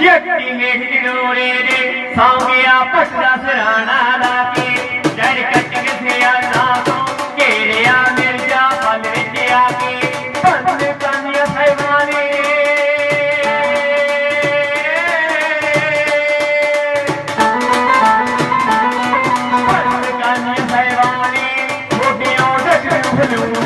ਜੱਟੀ ਮੇਰੀ ਰੋੜੇ ਦੇ ਸਾਂਗਿਆ ਪਟਦਾ ਸਰਾਣਾ ਲਾ ਕੇ। ਡਰ ਕੱਟ ਗਸਿਆ ਨਾ ਤੋਂ ਘੇਰਿਆ ਮਿਰਜਾ ਪਲ ਵਿੱਚ ਆ ਕੇ। ਧੰਨ ਕੰਨਿਆ ਸਹਿਬਾਨੇ ਧੰਨ ਕੰਨਿਆ ਸਹਿਬਾਨੇ ਮੋਢਿਆਂ ਡੱਕ ਨੂੰ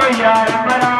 तो यार मरा